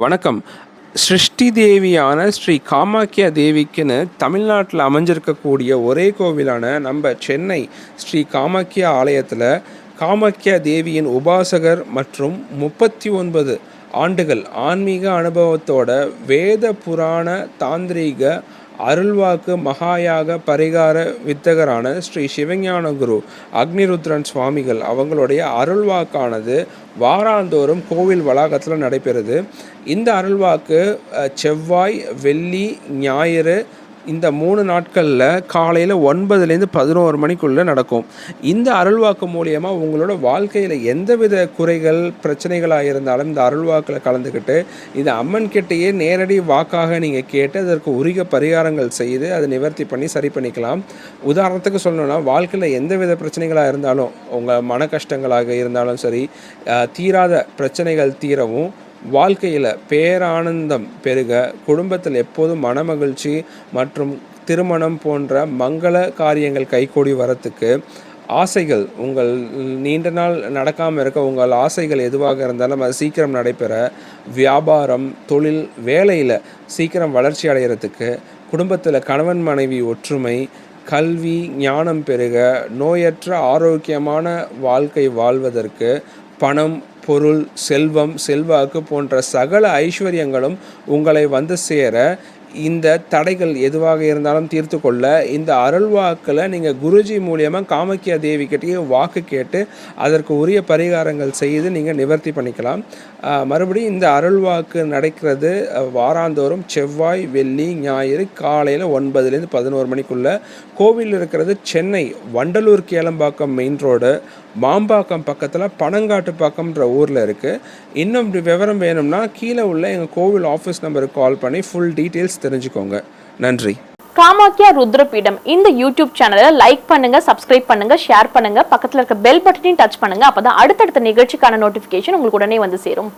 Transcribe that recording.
வணக்கம். சிருஷ்டி தேவியான ஸ்ரீ காமாக்கியா தேவிக்குன்னு தமிழ்நாட்டில் அமைஞ்சிருக்கக்கூடிய ஒரே கோவிலான நம்ம சென்னை ஸ்ரீ காமாக்கியா ஆலயத்தில் காமாக்கியா தேவியின் உபாசகர் மற்றும் முப்பத்தி ஒன்பது ஆண்டுகள் ஆன்மீக அனுபவத்தோட வேத புராண தாந்திரீக அருள்வாக்கு மகாயாக பரிகார வித்தகரான ஸ்ரீ சிவஞான குரு அக்னிருத்ரன் சுவாமிகள் அவங்களுடைய அருள்வாக்கானது வாராந்தோறும் கோவில் வளாகத்தில் நடைபெறுது. இந்த அருள்வாக்கு செவ்வாய் வெள்ளி ஞாயிறு இந்த மூணு நாட்களில் காலையில் ஒன்பதுலேருந்து பதினோரு மணிக்குள்ளே நடக்கும். இந்த அருள்வாக்கு மூலியமாக உங்களோட வாழ்க்கையில் எந்தவித குறைகள் பிரச்சனைகளாக இருந்தாலும் இந்த அருள்வாக்கில் கலந்துக்கிட்டு இந்த அம்மன் கிட்டேயே நேரடி வாக்காக நீங்கள் கேட்டு அதற்கு உரிய பரிகாரங்கள் செய்து அதை நிவர்த்தி பண்ணி சரி பண்ணிக்கலாம். உதாரணத்துக்கு சொல்லணும்னா வாழ்க்கையில் எந்தவித பிரச்சனைகளாக இருந்தாலும் உங்கள் மன கஷ்டங்களாக இருந்தாலும் சரி தீராத பிரச்சனைகள் தீரவும் வாழ்க்கையில் பேரானந்தம் பெருக குடும்பத்தில் எப்போதும் மனமகிழ்ச்சி மற்றும் திருமணம் போன்ற மங்கள காரியங்கள் கைகூடி வரத்துக்கு ஆசைகள் உங்கள் நீண்ட நாள் நடக்காமல் இருக்க உங்கள் ஆசைகள் எதுவாக இருந்தாலும் அது சீக்கிரம் நடைபெற வியாபாரம் தொழில் வேலையில் சீக்கிரம் வளர்ச்சி அடைகிறதுக்கு குடும்பத்தில் கணவன் மனைவி ஒற்றுமை கல்வி ஞானம் பெருக நோயற்ற ஆரோக்கியமான வாழ்க்கை வாழ்வதற்கு பணம் பொருள் செல்வம் செல்வாக்கு போன்ற சகல ஐஸ்வர்யங்களும் உங்களை வந்து சேர இந்த தடைகள் எதுவாக இருந்தாலும் தீர்த்து கொள்ள இந்த அருள்வாக்கில் நீங்கள் குருஜி மூலியமாக காமக்கியா தேவி கிட்டேயே வாக்கு கேட்டு அதற்கு உரிய பரிகாரங்கள் செய்து நீங்கள் நிவர்த்தி பண்ணிக்கலாம். மறுபடியும் இந்த அருள்வாக்கு நடக்கிறது வாராந்தோறும் செவ்வாய் வெள்ளி ஞாயிறு காலையில் ஒன்பதுலேருந்து பதினோரு மணிக்குள்ளே. கோவில் இருக்கிறது சென்னை வண்டலூர் கேளம்பாக்கம் மெயின் ரோடு மாம்பாக்கம் பக்கத்தில் பனங்காட்டுப்பாக்கம்ன்ற ஊரில் இருக்குது இன்னும் விவரம் வேணும்னா கீழே உள்ள எங்கள் கோவில் ஆஃபீஸ் நம்பருக்கு கால் பண்ணி ஃபுல் டீட்டெயில்ஸ் தெரிஞ்சுக்கோங்க. நன்றி. காமாக்கியா ருத்ரபீடம். இந்த யூடியூப் சேனலை லைக் பண்ணுங்க சப்ஸ்கிரைப் பண்ணுங்க ஷேர் பண்ணுங்க. பக்கத்தில் இருக்க பெல் பட்டனையும் டச் பண்ணுங்க. அப்பதான் அடுத்தடுத்த நிகழ்ச்சிக்கான நோட்டிபிகேஷன் உங்களுக்கு உடனே வந்து சேரும்.